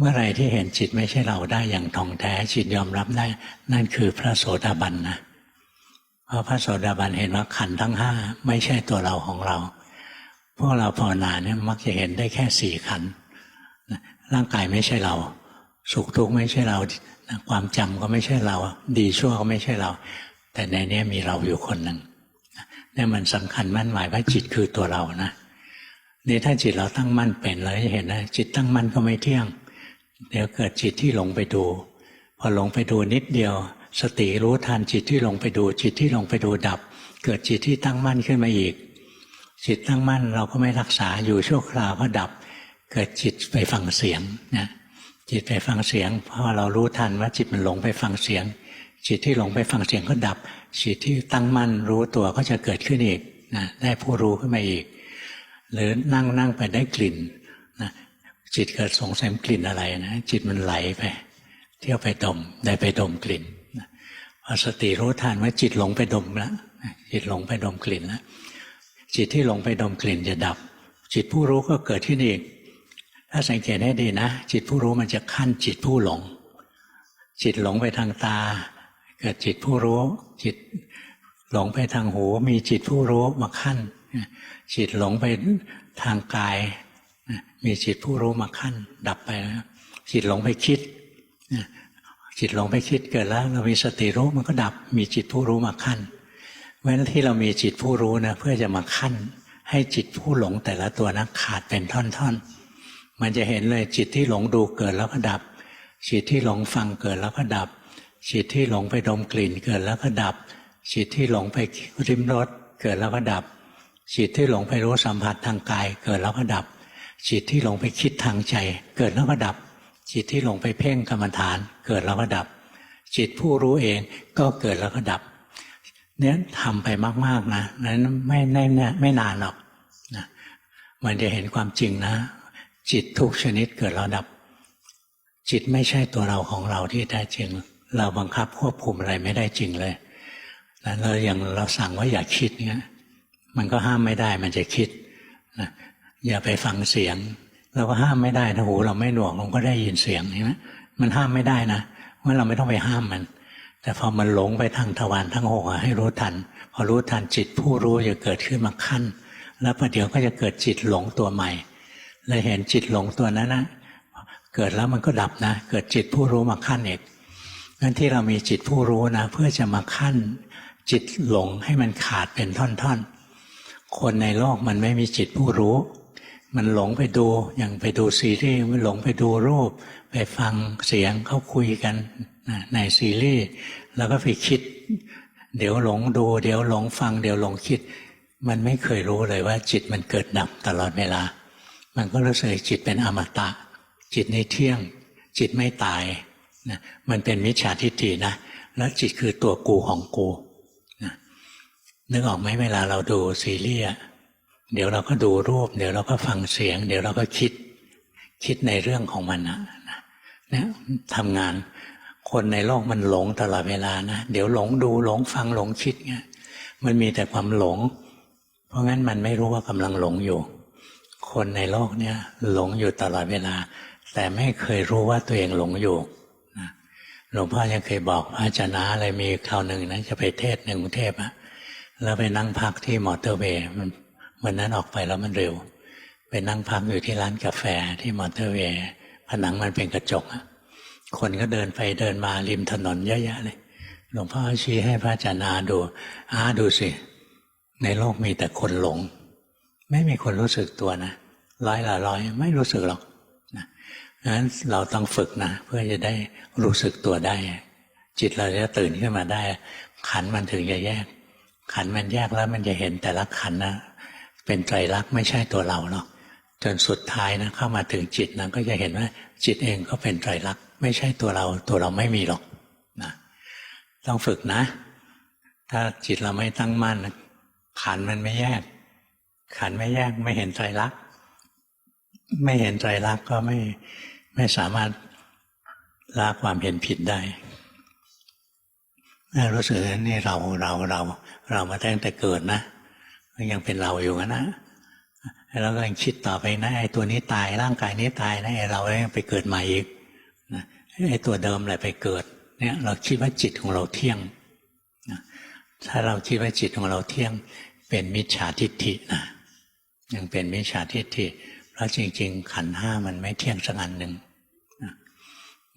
เมื่อไรที่เห็นจิตไม่ใช่เราได้อย่างท่องแท้จิตยอมรับได้ นั่นคือพระโสดาบันนะเพราะพระโสดาบันเห็นว่าขันทั้งห้าไม่ใช่ตัวเราของเรา พวกเราภาวนาเนี่ยมักจะเห็นได้แค่สี่ขันร่างกายไม่ใช่เรา สุขทุกข์ไม่ใช่เรา ความจำก็ไม่ใช่เรา ดีชั่วก็ไม่ใช่เรา แต่ในนี้มีเราอยู่คนหนึ่งนะเนี่ยมันสำคัญมั่นหมายว่าจิตคือตัวเรานะนี่ถ้าจิตเราตั้งมั่นเป็นเราจะเห็นนะจิตตั้งมั่นก็ไม่เที่ยง เดี๋ยวเกิดจิตที่หลงไปดู พอหลงไปดูนิดเดียว สติรู้ทันจิตที่หลงไปดู จิตที่หลงไปดูดับ เกิดจิตที่ตั้งมั่นขึ้นมาอีก จิตตั้งมั่นเราก็ไม่รักษาอยู่ชั่วคราวก็ดับ เกิดจิตไปฟังเสียงนะจิตไปฟังเสียงพอเรารู้ทันว่าจิตมันหลงไปฟังเสียง จิตที่หลงไปฟังเสียงก็ดับ จิตที่ตั้งมั่นรู้ตัวก็จะเกิดขึ้นอีกนะได้ผู้รู้ขึ้นมาอีก หรือนั่งนั่งไปได้กลิ่นนะ จิตเกิดสงสัยกลิ่นอะไรนะจิตมันไหลไป เที่ยวไปดมได้ไปดมกลิ่นพอสติรู้ทันว่าจิตหลงไปดมแล้วจิตหลงไปดมกลิ่นแล้วจิตที่หลงไปดมกลิ่นจะดับ จิตผู้รู้ก็เกิดขึ้นอีกถ้าสังเกตให้ดีนะ จิตผู้รู้มันจะขั้นจิตผู้หลง จิตหลงไปทางตา เกิดจิตผู้รู้ จิตหลงไปทางหู มีจิตผู้รู้มาขั้นจิตหลงไปทางกาย มีจิตผู้รู้มาขั้น ดับไปแล้วจิตหลงไปคิดจิตหลงไปคิดเกิดแล้ว เรามีสติรู้มันก็ดับ มีจิตผู้รู้มาขั้นเพราะฉะนั้นที่เรามีจิตผู้รู้นะเพื่อจะมาขั้น ให้จิตผู้หลงแต่ละตัวนะขาดเป็นท่อนๆ มันจะเห็นเลยจิตที่หลงดูเกิดแล้วก็ดับ จิตที่หลงฟังเกิดแล้วก็ดับ จิตที่หลงไปดมกลิ่นเกิดแล้วก็ดับ จิตที่หลงไปริมรสเกิดแล้วก็ดับ จิตที่หลงไปรู้สัมผัสทางกายเกิดแล้วก็ดับ จิตที่หลงไปคิดทางใจ เกิดแล้วก็ดับ จิตที่หลงไปเพ่งกรรมฐาน เกิดแล้วก็ดับ จิตผู้รู้เองก็เกิดแล้วก็ดับเนี่ยทำไปมากๆนะนั้นไม่แน่ไม่นานหรอกนะมันจะเห็นความจริงนะ จิตทุกชนิดเกิดแล้วดับ จิตไม่ใช่ตัวเราของเราที่แท้จริง เราบังคับควบคุมอะไรไม่ได้จริงเลยแล้วเราอย่างเราสั่งว่าอย่าคิดเนี่ยมันก็ห้ามไม่ได้มันจะคิดนะ อย่าไปฟังเสียง เราก็ห้ามไม่ได้ถ้าหูเราไม่หนวกเราก็ได้ยินเสียงใช่ไหมมันห้ามไม่ได้นะว่าเราไม่ต้องไปห้ามมัน แต่พอมันหลงไปทางทวารทั้งหกให้รู้ทัน พอรู้ทันจิตผู้รู้จะเกิดขึ้นมาขั้น แล้วประเดี๋ยวก็จะเกิดจิตหลงตัวใหม่เลยเห็นจิตหลงตัวนั้นนะเกิดแล้วมันก็ดับนะ เกิดจิตผู้รู้มาขั้นเอกงั้นที่เรามีจิตผู้รู้นะ เพื่อจะมาขั้น จิตหลงให้มันขาดเป็นท่อนๆ คนในโลกมันไม่มีจิตผู้รู้ มันหลงไปดูอย่างไปดูซีรีส์มันหลงไปดูรูป ไปฟังเสียงเขาคุยกันในซีรีส์แล้วก็ไปคิด เดี๋ยวหลงดู เดี๋ยวหลงฟัง เดี๋ยวหลงคิด มันไม่เคยรู้เลยว่า จิตมันเกิดดับตลอดเวลา มันก็รู้สึกจิตเป็นอมตะ จิตในเที่ยง จิตไม่ตายนะมันเป็นมิจฉาทิฏฐินะแล้วจิตคือตัวกูของกูนะนึกออกไหมเวลาเราดูซีรีส์ เดี๋ยวเราก็ดูรูป เดี๋ยวเราก็ฟังเสียง เดี๋ยวเราก็คิดคิดในเรื่องของมันนะนะทำงานคนในโลกมันหลงตลอดเวลานะเดี๋ยวหลงดูหลงฟังหลงคิดเงี้ยมันมีแต่ความหลง เพราะงั้นมันไม่รู้ว่ากำลังหลงอยู่ คนในโลกเนี่ยหลงอยู่ตลอดเวลา แต่ไม่เคยรู้ว่าตัวเองหลงอยู่หลวงพ่อยังเคยบอกพระอาจารย์นะอะไรมีคราวหนึ่งนะจะไปเทศในกรุงเทพอะแล้วไปนั่งพักที่มอเตอร์เวย์มัน วันนั้นออกไปแล้วมันเร็ว ไปนั่งพักอยู่ที่ร้านกาแฟที่มอเตอร์เวย์ผนังมันเป็นกระจกคนก็เดินไปเดินมาริมถนนเยอะแยะเลยหลวงพ่อชี้ให้พระอาจารย์อาดูอาดูสิ ในโลกมีแต่คนหลง ไม่มีคนรู้สึกตัวนะร้อยละร้อยไม่รู้สึกหรอกนะงั้นเราต้องฝึกนะเพื่อจะได้รู้สึกตัวได้ จิตเราจะตื่นขึ้นมาได้ ขันมันถึงจะแยก ขันมันแยกแล้วมันจะเห็นแต่ละขันนะ เป็นไตรลักษณ์ไม่ใช่ตัวเราหรอกจนสุดท้ายนะเข้ามาถึงจิตนะก็จะเห็นว่าจิตเองก็เป็นไตรลักษณ์ไม่ใช่ตัวเรา ตัวเราไม่มีหรอกนะต้องฝึกนะ ถ้าจิตเราไม่ตั้งมั่นขันมันไม่แยก ขันไม่แยกไม่เห็นไตรลักษณ์ไม่เห็นไตรลักษณ์ก็ไม่ไม่สามารถละความเห็นผิดได้รู้สึกนี่เราเราเรา เรามาตั้งแต่เกิดนะ ยังเป็นเราอยู่นะแล้วก็ยังคิดต่อไปนะไอ้ตัวนี้ตายร่างกายนี้ตายนะไอ้เรายังไปเกิดใหม่อีกนะไอ้ตัวเดิมแหละไปเกิด เนี่ย เราคิดว่าจิตของเราเที่ยงนะถ้าเราคิดว่าจิตของเราเที่ยง เป็นมิจฉาทิฏฐินะยังเป็นมิจฉาทิฏฐิเพราะจริง ๆ ขันห้ามันไม่เที่ยงสักอันหนึ่งนะ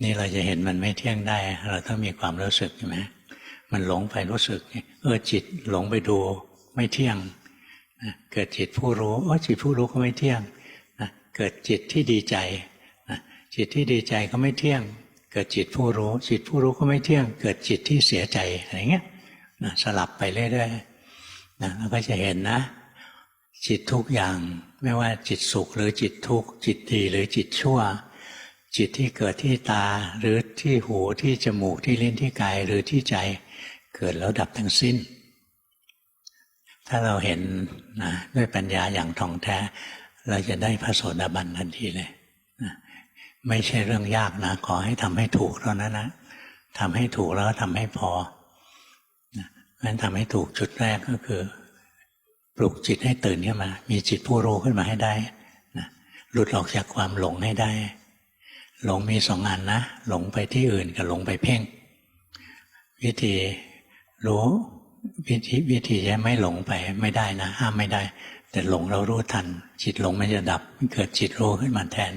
นี่เราจะเห็นมันไม่เที่ยงได้ เราต้องมีความรู้สึกใช่ไหมมันหลงไปรู้สึกเออจิตหลงไปดูไม่เที่ยง เกิดจิตผู้รู้ว่าจิตผู้รู้ก็ไม่เที่ยงนะเกิดจิตที่ดีใจนะจิตที่ดีใจก็ไม่เที่ยง เกิดจิตผู้รู้ จิตผู้รู้ก็ไม่เที่ยง เกิดจิตที่เสียใจอะไรเงี้ยนะสลับไปเรื่อยๆนะเราก็จะเห็นนะ จิตทุกอย่างไม่ว่าจิตสุขหรือจิตทุกข์จิตดีหรือจิตชั่ว จิตที่เกิดที่ตาหรือที่หูที่จมูกที่ลิ้นที่กายหรือที่ใจ เกิดแล้วดับทั้งสิ้น ถ้าเราเห็นนะด้วยปัญญาอย่างท่องแท้ เราจะได้พระโสดาบันทันทีเลยนะไม่ใช่เรื่องยากนะ ขอให้ทำให้ถูกเท่านั้นนะทำให้ถูกแล้วก็ทำให้พอนะงั้นทำให้ถูกจุดแรกก็คือ ปลุกจิตให้ตื่นขึ้นมา มีจิตผู้รู้ขึ้นมาให้ได้นะหลุดออกจากความหลงให้ได้ หลงมีสองอันนะ หลงไปที่อื่นกับหลงไปเพ่ง วิธีรู้ วิธีวิธีจะไม่หลงไปไม่ได้นะ ห้ามไม่ได้ แต่หลงเรารู้ทัน จิตหลงมันจะดับเกิดจิตรู้ขึ้นมาแทน